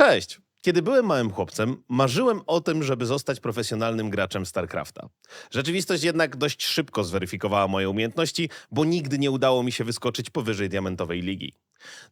Cześć! Kiedy byłem małym chłopcem, marzyłem o tym, żeby zostać profesjonalnym graczem StarCrafta. Rzeczywistość jednak dość szybko zweryfikowała moje umiejętności, bo nigdy nie udało mi się wyskoczyć powyżej diamentowej ligi.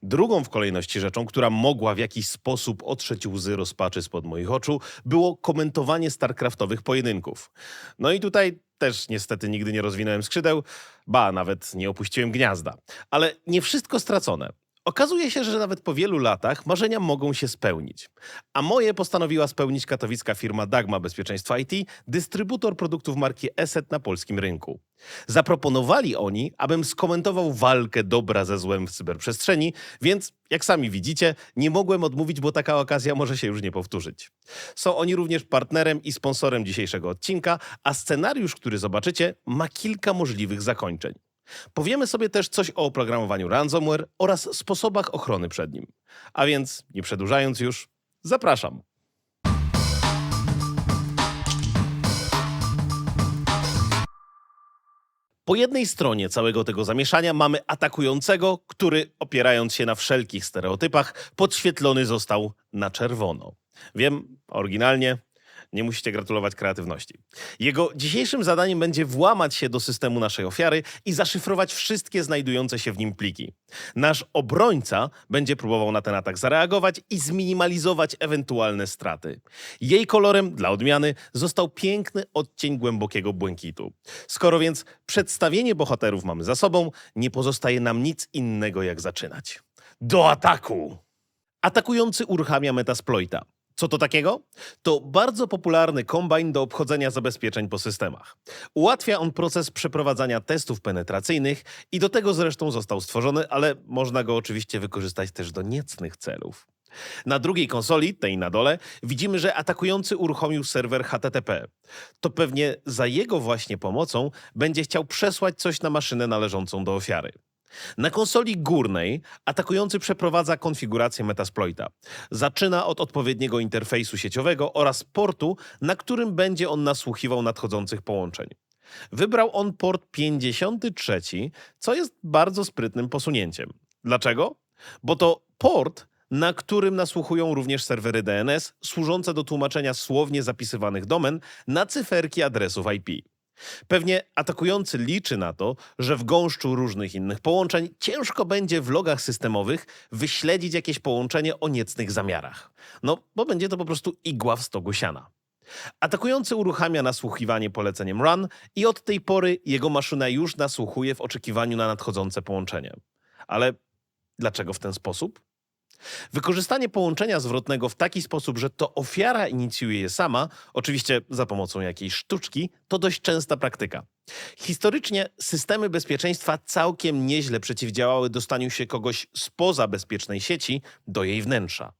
Drugą w kolejności rzeczą, która mogła w jakiś sposób otrzeć łzy rozpaczy spod moich oczu, było komentowanie StarCraftowych pojedynków. No i tutaj też niestety nigdy nie rozwinąłem skrzydeł, ba, nawet nie opuściłem gniazda. Ale nie wszystko stracone. Okazuje się, że nawet po wielu latach marzenia mogą się spełnić. A moje postanowiła spełnić katowicka firma Dagma Bezpieczeństwa IT, dystrybutor produktów marki Eset na polskim rynku. Zaproponowali oni, abym skomentował walkę dobra ze złem w cyberprzestrzeni, więc jak sami widzicie, nie mogłem odmówić, bo taka okazja może się już nie powtórzyć. Są oni również partnerem i sponsorem dzisiejszego odcinka, a scenariusz, który zobaczycie, ma kilka możliwych zakończeń. Powiemy sobie też coś o oprogramowaniu ransomware oraz sposobach ochrony przed nim. A więc, nie przedłużając już, zapraszam. Po jednej stronie całego tego zamieszania mamy atakującego, który opierając się na wszelkich stereotypach, podświetlony został na czerwono. Wiem, oryginalnie, nie musicie gratulować kreatywności. Jego dzisiejszym zadaniem będzie włamać się do systemu naszej ofiary i zaszyfrować wszystkie znajdujące się w nim pliki. Nasz obrońca będzie próbował na ten atak zareagować i zminimalizować ewentualne straty. Jej kolorem, dla odmiany, został piękny odcień głębokiego błękitu. Skoro więc przedstawienie bohaterów mamy za sobą, nie pozostaje nam nic innego jak zaczynać. Do ataku! Atakujący uruchamia Metasploita. Co to takiego? To bardzo popularny kombajn do obchodzenia zabezpieczeń po systemach. Ułatwia on proces przeprowadzania testów penetracyjnych i do tego zresztą został stworzony, ale można go oczywiście wykorzystać też do niecnych celów. Na drugiej konsoli, tej na dole, widzimy, że atakujący uruchomił serwer HTTP. To pewnie za jego właśnie pomocą będzie chciał przesłać coś na maszynę należącą do ofiary. Na konsoli górnej atakujący przeprowadza konfigurację Metasploita. Zaczyna od odpowiedniego interfejsu sieciowego oraz portu, na którym będzie on nasłuchiwał nadchodzących połączeń. Wybrał on port 53, co jest bardzo sprytnym posunięciem. Dlaczego? Bo to port, na którym nasłuchują również serwery DNS służące do tłumaczenia słownie zapisywanych domen na cyferki adresów IP. Pewnie atakujący liczy na to, że w gąszczu różnych innych połączeń ciężko będzie w logach systemowych wyśledzić jakieś połączenie o niecnych zamiarach. No, bo będzie to po prostu igła w stogu siana. Atakujący uruchamia nasłuchiwanie poleceniem run i od tej pory jego maszyna już nasłuchuje w oczekiwaniu na nadchodzące połączenie. Ale dlaczego w ten sposób? Wykorzystanie połączenia zwrotnego w taki sposób, że to ofiara inicjuje je sama, oczywiście za pomocą jakiejś sztuczki, to dość częsta praktyka. Historycznie systemy bezpieczeństwa całkiem nieźle przeciwdziałały dostaniu się kogoś spoza bezpiecznej sieci do jej wnętrza.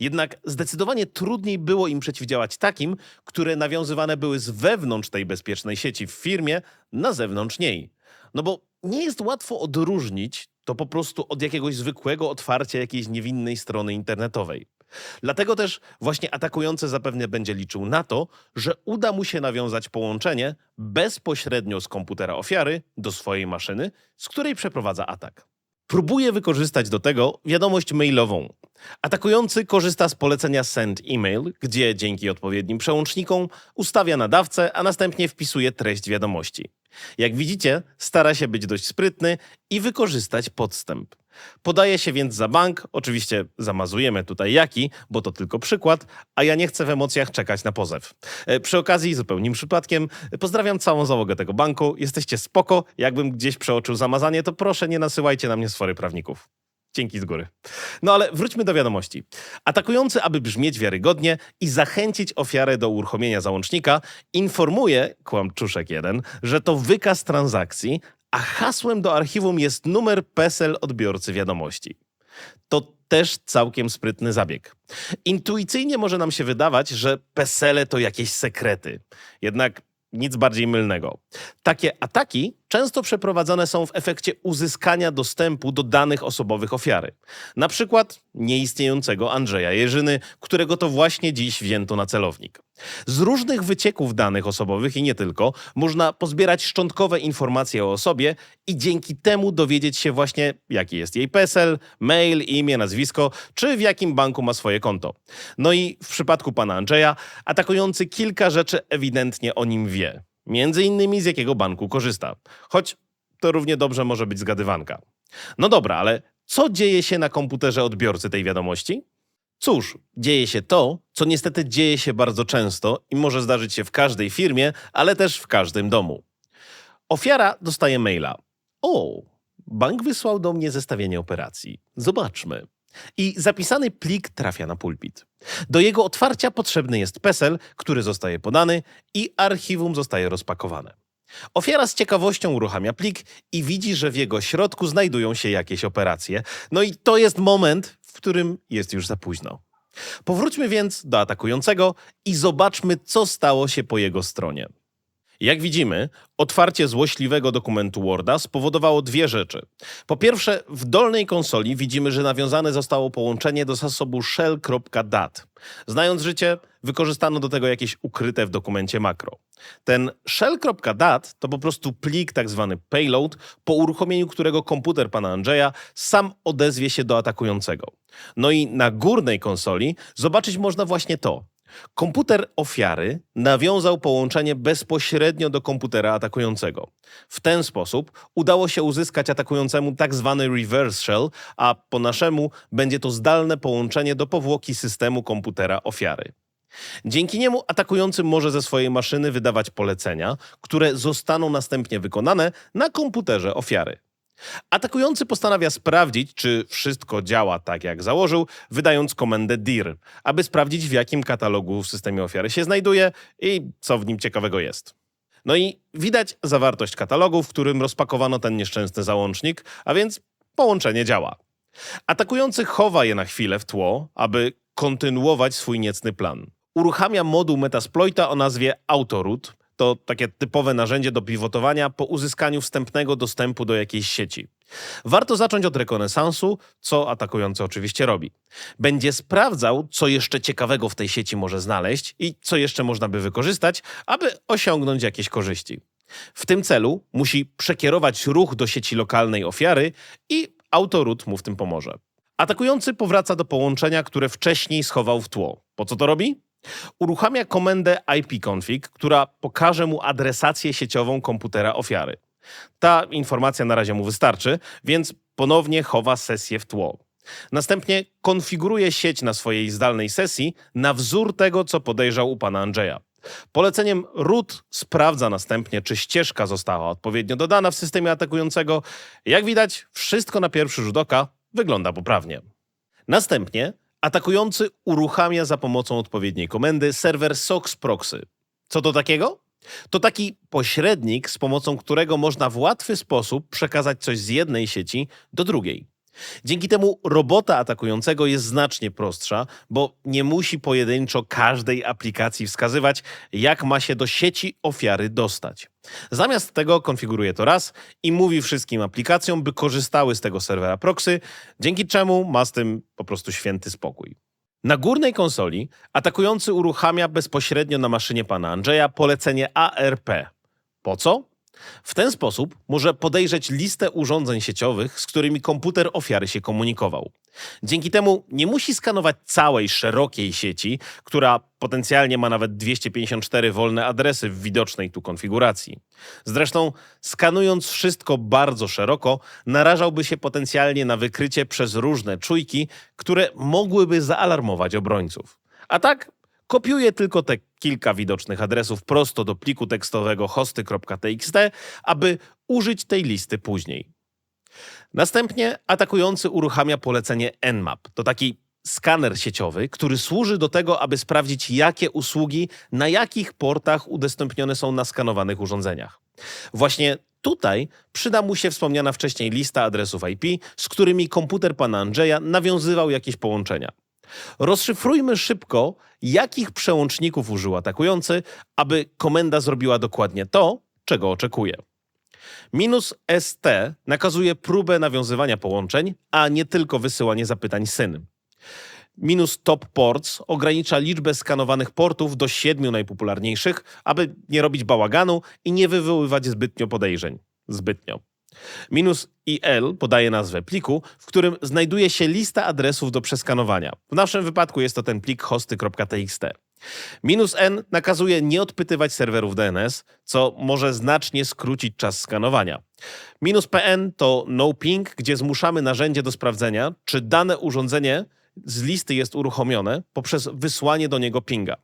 Jednak zdecydowanie trudniej było im przeciwdziałać takim, które nawiązywane były z wewnątrz tej bezpiecznej sieci w firmie na zewnątrz niej. No bo nie jest łatwo odróżnić to po prostu od jakiegoś zwykłego otwarcia jakiejś niewinnej strony internetowej. Dlatego też właśnie atakujący zapewne będzie liczył na to, że uda mu się nawiązać połączenie bezpośrednio z komputera ofiary do swojej maszyny, z której przeprowadza atak. Próbuje wykorzystać do tego wiadomość mailową. Atakujący korzysta z polecenia send email, gdzie dzięki odpowiednim przełącznikom ustawia nadawcę, a następnie wpisuje treść wiadomości. Jak widzicie, stara się być dość sprytny i wykorzystać podstęp. Podaje się więc za bank, oczywiście zamazujemy tutaj jaki, bo to tylko przykład, a ja nie chcę w emocjach czekać na pozew. E, Przy okazji, zupełnym przypadkiem, pozdrawiam całą załogę tego banku, jesteście spoko, jakbym gdzieś przeoczył zamazanie, to proszę nie nasyłajcie na mnie sfory prawników. Dzięki z góry. No ale wróćmy do wiadomości. Atakujący, aby brzmieć wiarygodnie i zachęcić ofiarę do uruchomienia załącznika, informuje, kłamczuszek jeden, że to wykaz transakcji, a hasłem do archiwum jest numer PESEL odbiorcy wiadomości. To też całkiem sprytny zabieg. Intuicyjnie może nam się wydawać, że PESELe to jakieś sekrety. Jednak nic bardziej mylnego. Takie ataki często przeprowadzane są w efekcie uzyskania dostępu do danych osobowych ofiary. Na przykład nieistniejącego Andrzeja Jerzyny, którego to właśnie dziś wzięto na celownik. Z różnych wycieków danych osobowych i nie tylko można pozbierać szczątkowe informacje o osobie i dzięki temu dowiedzieć się właśnie, jaki jest jej PESEL, mail, imię, nazwisko, czy w jakim banku ma swoje konto. No i w przypadku pana Andrzeja, atakujący kilka rzeczy ewidentnie o nim wie. Między innymi z jakiego banku korzysta. Choć to równie dobrze może być zgadywanka. No dobra, ale co dzieje się na komputerze odbiorcy tej wiadomości? Cóż, dzieje się to, co niestety dzieje się bardzo często i może zdarzyć się w każdej firmie, ale też w każdym domu. Ofiara dostaje maila. O, bank wysłał do mnie zestawienie operacji. Zobaczmy. I zapisany plik trafia na pulpit. Do jego otwarcia potrzebny jest PESEL, który zostaje podany i archiwum zostaje rozpakowane. Ofiara z ciekawością uruchamia plik i widzi, że w jego środku znajdują się jakieś operacje. No i to jest moment, którym jest już za późno. Powróćmy więc do atakującego i zobaczmy, co stało się po jego stronie. Jak widzimy, otwarcie złośliwego dokumentu Worda spowodowało dwie rzeczy. Po pierwsze, w dolnej konsoli widzimy, że nawiązane zostało połączenie do zasobu shell.dat. Znając życie, wykorzystano do tego jakieś ukryte w dokumencie makro. Ten shell.dat to po prostu plik, tak zwany payload, po uruchomieniu którego komputer pana Andrzeja sam odezwie się do atakującego. No i na górnej konsoli zobaczyć można właśnie to. Komputer ofiary nawiązał połączenie bezpośrednio do komputera atakującego. W ten sposób udało się uzyskać atakującemu tak zwany reverse shell, a po naszemu będzie to zdalne połączenie do powłoki systemu komputera ofiary. Dzięki niemu atakujący może ze swojej maszyny wydawać polecenia, które zostaną następnie wykonane na komputerze ofiary. Atakujący postanawia sprawdzić, czy wszystko działa tak, jak założył, wydając komendę dir, aby sprawdzić, w jakim katalogu w systemie ofiary się znajduje i co w nim ciekawego jest. No i widać zawartość katalogu, w którym rozpakowano ten nieszczęsny załącznik, a więc połączenie działa. Atakujący chowa je na chwilę w tło, aby kontynuować swój niecny plan. Uruchamia moduł Metasploita o nazwie Autoroot, to takie typowe narzędzie do pivotowania po uzyskaniu wstępnego dostępu do jakiejś sieci. Warto zacząć od rekonesansu, co atakujący oczywiście robi. Będzie sprawdzał, co jeszcze ciekawego w tej sieci może znaleźć i co jeszcze można by wykorzystać, aby osiągnąć jakieś korzyści. W tym celu musi przekierować ruch do sieci lokalnej ofiary i autoroot mu w tym pomoże. Atakujący powraca do połączenia, które wcześniej schował w tło. Po co to robi? Uruchamia komendę ipconfig, która pokaże mu adresację sieciową komputera ofiary. Ta informacja na razie mu wystarczy, więc ponownie chowa sesję w tło. Następnie konfiguruje sieć na swojej zdalnej sesji na wzór tego, co podejrzał u pana Andrzeja. Poleceniem root sprawdza następnie, czy ścieżka została odpowiednio dodana w systemie atakującego. Jak widać, wszystko na pierwszy rzut oka wygląda poprawnie. Następnie atakujący uruchamia za pomocą odpowiedniej komendy serwer SOX Proxy. Co to takiego? To taki pośrednik, z pomocą którego można w łatwy sposób przekazać coś z jednej sieci do drugiej. Dzięki temu robota atakującego jest znacznie prostsza, bo nie musi pojedynczo każdej aplikacji wskazywać, jak ma się do sieci ofiary dostać. Zamiast tego konfiguruje to raz i mówi wszystkim aplikacjom, by korzystały z tego serwera proxy, dzięki czemu ma z tym po prostu święty spokój. Na górnej konsoli atakujący uruchamia bezpośrednio na maszynie pana Andrzeja polecenie ARP. Po co? W ten sposób może podejrzeć listę urządzeń sieciowych, z którymi komputer ofiary się komunikował. Dzięki temu nie musi skanować całej szerokiej sieci, która potencjalnie ma nawet 254 wolne adresy w widocznej tu konfiguracji. Zresztą, skanując wszystko bardzo szeroko, narażałby się potencjalnie na wykrycie przez różne czujki, które mogłyby zaalarmować obrońców. A tak Kopiuję tylko te kilka widocznych adresów prosto do pliku tekstowego hosty.txt, aby użyć tej listy później. Następnie atakujący uruchamia polecenie Nmap. To taki skaner sieciowy, który służy do tego, aby sprawdzić, jakie usługi na jakich portach udostępnione są na skanowanych urządzeniach. Właśnie tutaj przyda mu się wspomniana wcześniej lista adresów IP, z którymi komputer pana Andrzeja nawiązywał jakieś połączenia. Rozszyfrujmy szybko, jakich przełączników użył atakujący, aby komenda zrobiła dokładnie to, czego oczekuje. Minus ST nakazuje próbę nawiązywania połączeń, a nie tylko wysyłanie zapytań syn. minus top ports ogranicza liczbę skanowanych portów do siedmiu najpopularniejszych, aby nie robić bałaganu i nie wywoływać zbytnio podejrzeń. Zbytnio. Minus IL podaje nazwę pliku, w którym znajduje się lista adresów do przeskanowania. W naszym wypadku jest to ten plik hosty.txt. Minus N nakazuje nie odpytywać serwerów DNS, co może znacznie skrócić czas skanowania. Minus PN to no ping, gdzie zmuszamy narzędzie do sprawdzenia, czy dane urządzenie z listy jest uruchomione poprzez wysłanie do niego pinga.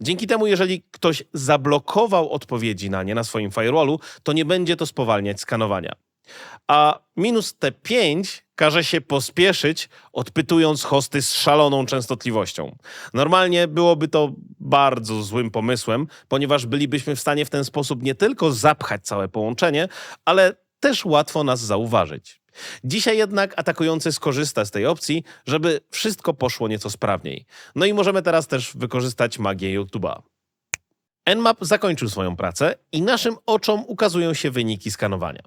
Dzięki temu, jeżeli ktoś zablokował odpowiedzi na nie na swoim firewallu, to nie będzie to spowalniać skanowania. A minus T5 każe się pospieszyć, odpytując hosty z szaloną częstotliwością. Normalnie byłoby to bardzo złym pomysłem, ponieważ bylibyśmy w stanie w ten sposób nie tylko zapchać całe połączenie, ale też łatwo nas zauważyć. Dzisiaj jednak atakujący skorzysta z tej opcji, żeby wszystko poszło nieco sprawniej. No i możemy teraz też wykorzystać magię YouTube'a. Nmap zakończył swoją pracę i naszym oczom ukazują się wyniki skanowania.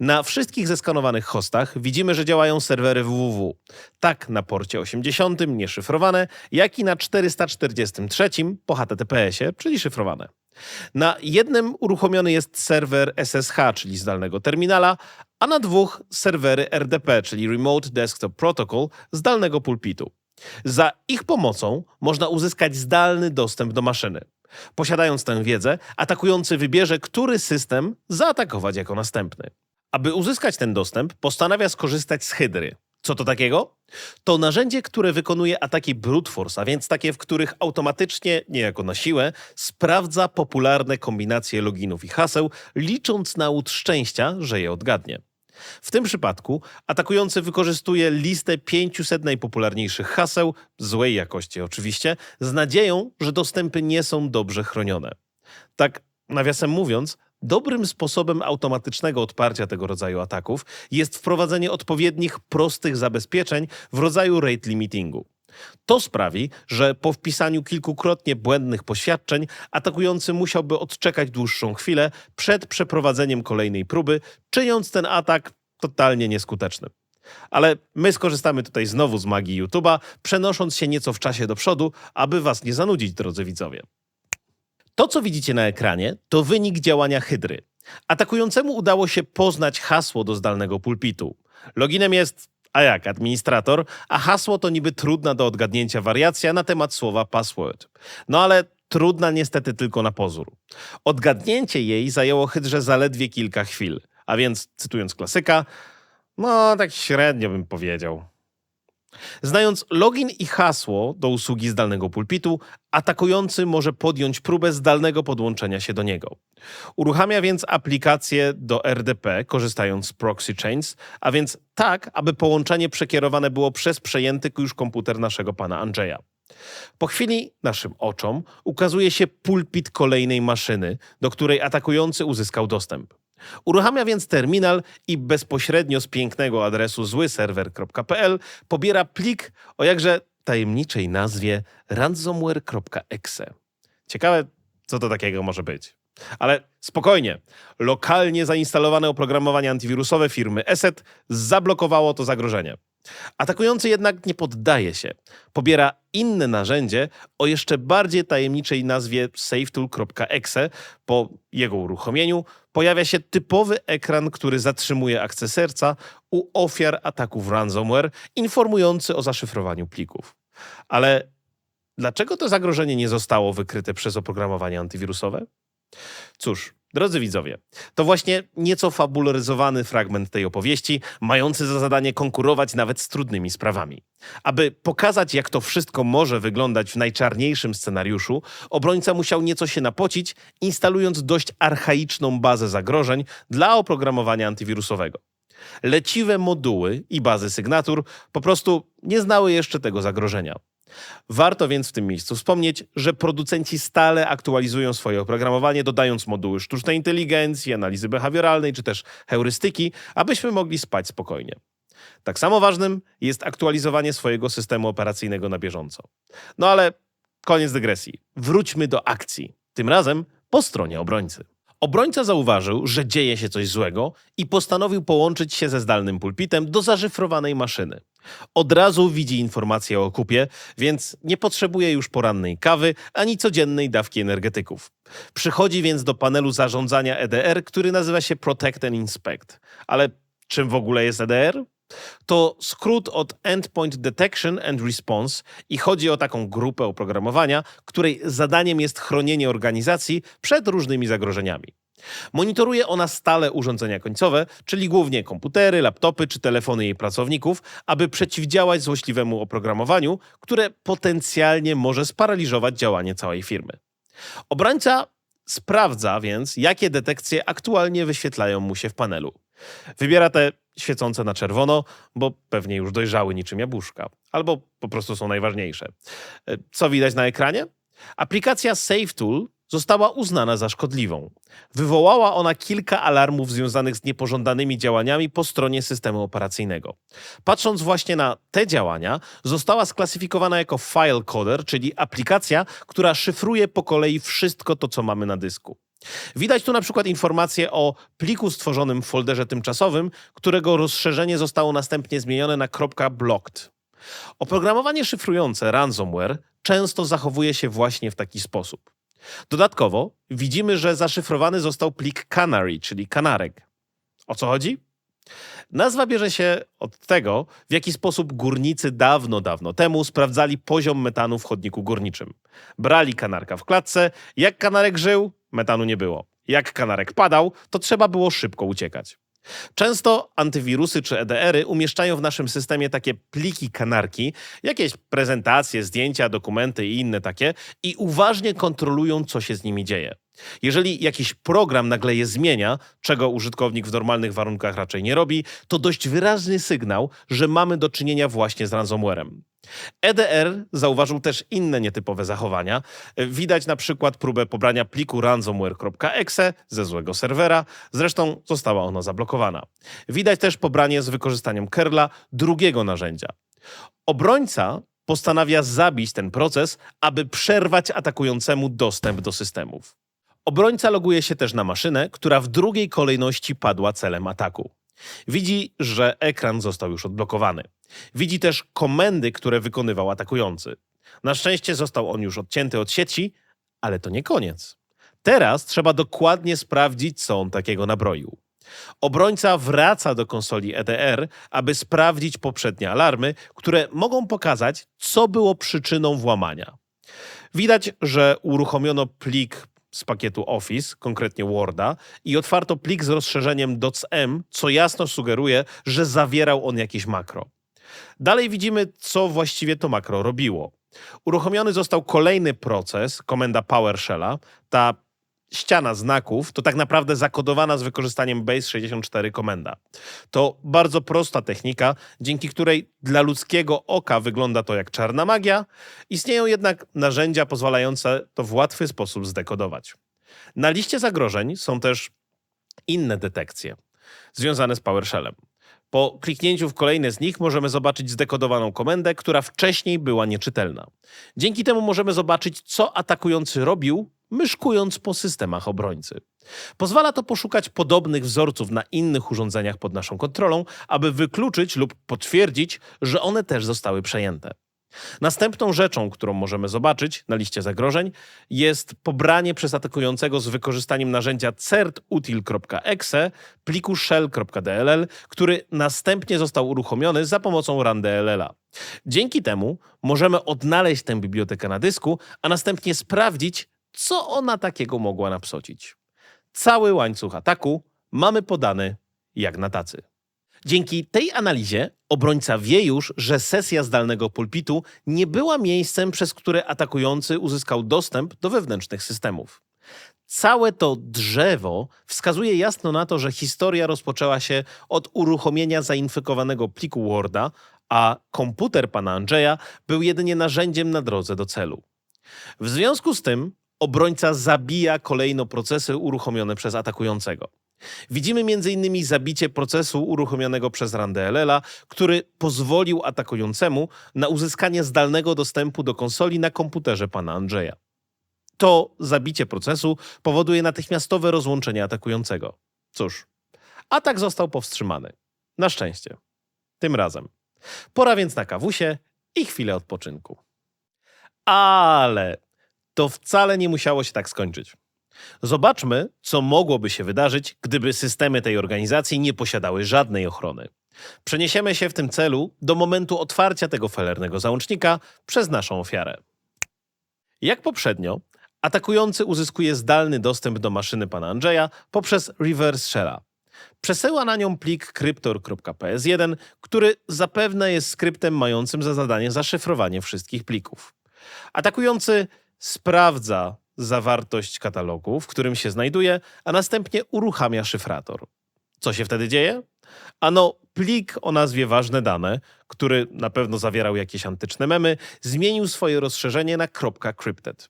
Na wszystkich zeskanowanych hostach widzimy, że działają serwery www. Tak na porcie 80 nieszyfrowane, jak i na 443 po HTTPS-ie, czyli szyfrowane. Na jednym uruchomiony jest serwer SSH, czyli zdalnego terminala, a na dwóch serwery RDP, czyli Remote Desktop Protocol, zdalnego pulpitu. Za ich pomocą można uzyskać zdalny dostęp do maszyny. Posiadając tę wiedzę, atakujący wybierze, który system zaatakować jako następny. Aby uzyskać ten dostęp, postanawia skorzystać z Hydry. Co to takiego? To narzędzie, które wykonuje ataki brute force, a więc takie, w których automatycznie, niejako na siłę, sprawdza popularne kombinacje loginów i haseł, licząc na łód szczęścia, że je odgadnie. W tym przypadku atakujący wykorzystuje listę 500 najpopularniejszych haseł, złej jakości oczywiście, z nadzieją, że dostępy nie są dobrze chronione. Tak, nawiasem mówiąc, Dobrym sposobem automatycznego odparcia tego rodzaju ataków jest wprowadzenie odpowiednich, prostych zabezpieczeń w rodzaju rate limitingu. To sprawi, że po wpisaniu kilkukrotnie błędnych poświadczeń atakujący musiałby odczekać dłuższą chwilę przed przeprowadzeniem kolejnej próby, czyniąc ten atak totalnie nieskutecznym. Ale my skorzystamy tutaj znowu z magii YouTube'a, przenosząc się nieco w czasie do przodu, aby was nie zanudzić, drodzy widzowie. To, co widzicie na ekranie, to wynik działania Hydry. Atakującemu udało się poznać hasło do zdalnego pulpitu. Loginem jest, a jak, administrator, a hasło to niby trudna do odgadnięcia wariacja na temat słowa password. No ale trudna niestety tylko na pozór. Odgadnięcie jej zajęło Hydrze zaledwie kilka chwil. A więc, cytując klasyka, no tak średnio bym powiedział. Znając login i hasło do usługi zdalnego pulpitu, atakujący może podjąć próbę zdalnego podłączenia się do niego. Uruchamia więc aplikację do RDP, korzystając z proxy chains, a więc tak, aby połączenie przekierowane było przez przejęty już komputer naszego pana Andrzeja. Po chwili naszym oczom ukazuje się pulpit kolejnej maszyny, do której atakujący uzyskał dostęp. Uruchamia więc terminal i bezpośrednio z pięknego adresu złyserwer.pl pobiera plik o jakże tajemniczej nazwie ransomware.exe. Ciekawe, co to takiego może być. Ale spokojnie, lokalnie zainstalowane oprogramowanie antywirusowe firmy ESET zablokowało to zagrożenie. Atakujący jednak nie poddaje się. Pobiera inne narzędzie o jeszcze bardziej tajemniczej nazwie safetool.exe. Po jego uruchomieniu pojawia się typowy ekran, który zatrzymuje akces serca u ofiar ataków ransomware, informujący o zaszyfrowaniu plików. Ale dlaczego to zagrożenie nie zostało wykryte przez oprogramowanie antywirusowe? Cóż, Drodzy widzowie, to właśnie nieco fabularyzowany fragment tej opowieści, mający za zadanie konkurować nawet z trudnymi sprawami. Aby pokazać, jak to wszystko może wyglądać w najczarniejszym scenariuszu, obrońca musiał nieco się napocić, instalując dość archaiczną bazę zagrożeń dla oprogramowania antywirusowego. Leciwe moduły i bazy sygnatur po prostu nie znały jeszcze tego zagrożenia. Warto więc w tym miejscu wspomnieć, że producenci stale aktualizują swoje oprogramowanie, dodając moduły sztucznej inteligencji, analizy behawioralnej czy też heurystyki, abyśmy mogli spać spokojnie. Tak samo ważnym jest aktualizowanie swojego systemu operacyjnego na bieżąco. No ale koniec dygresji. Wróćmy do akcji. Tym razem po stronie obrońcy. Obrońca zauważył, że dzieje się coś złego i postanowił połączyć się ze zdalnym pulpitem do zaszyfrowanej maszyny. Od razu widzi informację o kupie, więc nie potrzebuje już porannej kawy ani codziennej dawki energetyków. Przychodzi więc do panelu zarządzania EDR, który nazywa się Protect and Inspect. Ale czym w ogóle jest EDR? To skrót od Endpoint Detection and Response i chodzi o taką grupę oprogramowania, której zadaniem jest chronienie organizacji przed różnymi zagrożeniami. Monitoruje ona stale urządzenia końcowe, czyli głównie komputery, laptopy czy telefony jej pracowników, aby przeciwdziałać złośliwemu oprogramowaniu, które potencjalnie może sparaliżować działanie całej firmy. Obrońca sprawdza więc, jakie detekcje aktualnie wyświetlają mu się w panelu. Wybiera te świecące na czerwono, bo pewnie już dojrzały niczym jabłuszka, albo po prostu są najważniejsze. E, Co widać na ekranie? Aplikacja SafeTool została uznana za szkodliwą. Wywołała ona kilka alarmów związanych z niepożądanymi działaniami po stronie systemu operacyjnego. Patrząc właśnie na te działania, została sklasyfikowana jako file coder, czyli aplikacja, która szyfruje po kolei wszystko to, co mamy na dysku. Widać tu na przykład informację o pliku stworzonym w folderze tymczasowym, którego rozszerzenie zostało następnie zmienione na .blocked. Oprogramowanie szyfrujące ransomware często zachowuje się właśnie w taki sposób. Dodatkowo widzimy, że zaszyfrowany został plik canary, czyli kanarek. O co chodzi? Nazwa bierze się od tego, w jaki sposób górnicy dawno, dawno temu sprawdzali poziom metanu w chodniku górniczym. Brali kanarka w klatce, jak kanarek żył, metanu nie było. Jak kanarek padał, to trzeba było szybko uciekać. Często antywirusy czy EDR-y umieszczają w naszym systemie takie pliki kanarki, jakieś prezentacje, zdjęcia, dokumenty i inne takie i uważnie kontrolują, co się z nimi dzieje. Jeżeli jakiś program nagle je zmienia, czego użytkownik w normalnych warunkach raczej nie robi, to dość wyraźny sygnał, że mamy do czynienia właśnie z ransomwarem. EDR zauważył też inne nietypowe zachowania. Widać na przykład próbę pobrania pliku ransomware.exe ze złego serwera, zresztą została ona zablokowana. Widać też pobranie z wykorzystaniem curla drugiego narzędzia. Obrońca postanawia zabić ten proces, aby przerwać atakującemu dostęp do systemów. Obrońca loguje się też na maszynę, która w drugiej kolejności padła celem ataku. Widzi, że ekran został już odblokowany. Widzi też komendy, które wykonywał atakujący. Na szczęście został on już odcięty od sieci, ale to nie koniec. Teraz trzeba dokładnie sprawdzić, co on takiego nabroił. Obrońca wraca do konsoli EDR, aby sprawdzić poprzednie alarmy, które mogą pokazać, co było przyczyną włamania. Widać, że uruchomiono plik z pakietu Office, konkretnie Worda, i otwarto plik z rozszerzeniem docm, co jasno sugeruje, że zawierał on jakieś makro. Dalej widzimy, co właściwie to makro robiło. Uruchomiony został kolejny proces, komenda PowerShella. Ta ściana znaków to tak naprawdę zakodowana z wykorzystaniem Base64 komenda. To bardzo prosta technika, dzięki której dla ludzkiego oka wygląda to jak czarna magia, istnieją jednak narzędzia pozwalające to w łatwy sposób zdekodować. Na liście zagrożeń są też inne detekcje związane z PowerShellem. Po kliknięciu w kolejne z nich możemy zobaczyć zdekodowaną komendę, która wcześniej była nieczytelna. Dzięki temu możemy zobaczyć, co atakujący robił, myszkując po systemach obrońcy. Pozwala to poszukać podobnych wzorców na innych urządzeniach pod naszą kontrolą, aby wykluczyć lub potwierdzić, że one też zostały przejęte. Następną rzeczą, którą możemy zobaczyć na liście zagrożeń, jest pobranie przez atakującego z wykorzystaniem narzędzia certutil.exe pliku shell.dll, który następnie został uruchomiony za pomocą run.dll-a. Dzięki temu możemy odnaleźć tę bibliotekę na dysku, a następnie sprawdzić, co ona takiego mogła napsocić. Cały łańcuch ataku mamy podany jak na tacy. Dzięki tej analizie obrońca wie już, że sesja zdalnego pulpitu nie była miejscem, przez które atakujący uzyskał dostęp do wewnętrznych systemów. Całe to drzewo wskazuje jasno na to, że historia rozpoczęła się od uruchomienia zainfekowanego pliku Worda, a komputer pana Andrzeja był jedynie narzędziem na drodze do celu. W związku z tym obrońca zabija kolejno procesy uruchomione przez atakującego. Widzimy m.in. zabicie procesu uruchomionego przez RANDLL-a, który pozwolił atakującemu na uzyskanie zdalnego dostępu do konsoli na komputerze pana Andrzeja. To zabicie procesu powoduje natychmiastowe rozłączenie atakującego. Cóż, atak został powstrzymany. Na szczęście. Tym razem. Pora więc na kawusie i chwilę odpoczynku. Ale to wcale nie musiało się tak skończyć. Zobaczmy, co mogłoby się wydarzyć, gdyby systemy tej organizacji nie posiadały żadnej ochrony. Przeniesiemy się w tym celu do momentu otwarcia tego felernego załącznika przez naszą ofiarę. Jak poprzednio, atakujący uzyskuje zdalny dostęp do maszyny pana Andrzeja poprzez reverse shella. Przesyła na nią plik cryptor.ps1, który zapewne jest skryptem mającym za zadanie zaszyfrowanie wszystkich plików. Atakujący sprawdza zawartość katalogu, w którym się znajduje, a następnie uruchamia szyfrator. Co się wtedy dzieje? Ano, plik o nazwie ważne dane, który na pewno zawierał jakieś antyczne memy, zmienił swoje rozszerzenie na .crypted.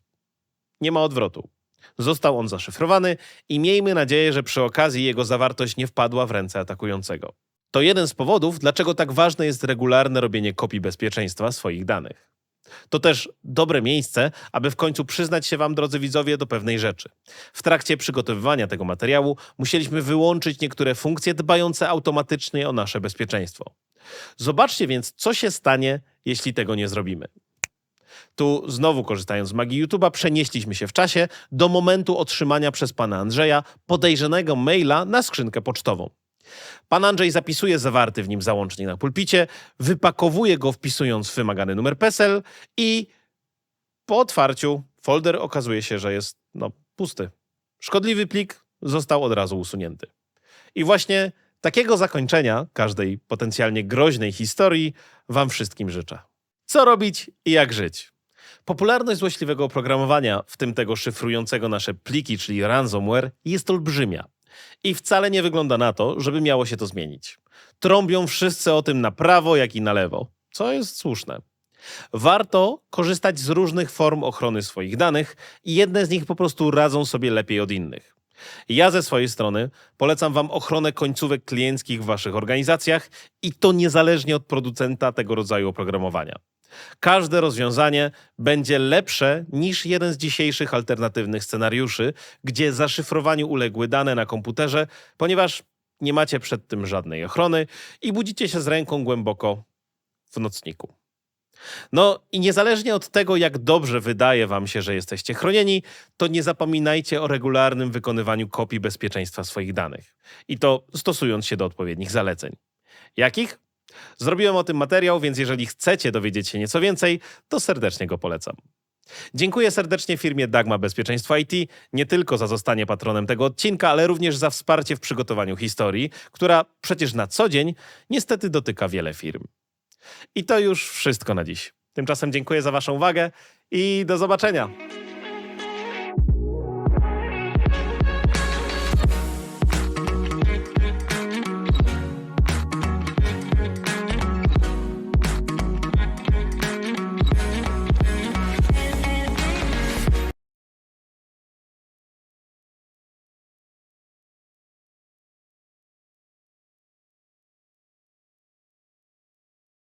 Nie ma odwrotu. Został on zaszyfrowany i miejmy nadzieję, że przy okazji jego zawartość nie wpadła w ręce atakującego. To jeden z powodów, dlaczego tak ważne jest regularne robienie kopii bezpieczeństwa swoich danych. To też dobre miejsce, aby w końcu przyznać się Wam, drodzy widzowie, do pewnej rzeczy. W trakcie przygotowywania tego materiału musieliśmy wyłączyć niektóre funkcje dbające automatycznie o nasze bezpieczeństwo. Zobaczcie więc, co się stanie, jeśli tego nie zrobimy. Tu znowu korzystając z magii YouTube'a przenieśliśmy się w czasie do momentu otrzymania przez pana Andrzeja podejrzanego maila na skrzynkę pocztową. Pan Andrzej zapisuje zawarty w nim załącznik na pulpicie, wypakowuje go wpisując wymagany numer PESEL i po otwarciu folder okazuje się, że jest no, pusty. Szkodliwy plik został od razu usunięty. I właśnie takiego zakończenia każdej potencjalnie groźnej historii Wam wszystkim życzę. Co robić i jak żyć? Popularność złośliwego oprogramowania, w tym tego szyfrującego nasze pliki, czyli ransomware, jest olbrzymia. I wcale nie wygląda na to, żeby miało się to zmienić. Trąbią wszyscy o tym na prawo, jak i na lewo, co jest słuszne. Warto korzystać z różnych form ochrony swoich danych i jedne z nich po prostu radzą sobie lepiej od innych. Ja ze swojej strony polecam Wam ochronę końcówek klienckich w Waszych organizacjach i to niezależnie od producenta tego rodzaju oprogramowania. Każde rozwiązanie będzie lepsze niż jeden z dzisiejszych alternatywnych scenariuszy, gdzie zaszyfrowaniu uległy dane na komputerze, ponieważ nie macie przed tym żadnej ochrony i budzicie się z ręką głęboko w nocniku. No i niezależnie od tego, jak dobrze wydaje Wam się, że jesteście chronieni, to nie zapominajcie o regularnym wykonywaniu kopii bezpieczeństwa swoich danych. I to stosując się do odpowiednich zaleceń. Jakich? Zrobiłem o tym materiał, więc jeżeli chcecie dowiedzieć się nieco więcej, to serdecznie go polecam. Dziękuję serdecznie firmie Dagma Bezpieczeństwo IT nie tylko za zostanie patronem tego odcinka, ale również za wsparcie w przygotowaniu historii, która przecież na co dzień niestety dotyka wiele firm. I to już wszystko na dziś. Tymczasem dziękuję za Waszą uwagę i do zobaczenia.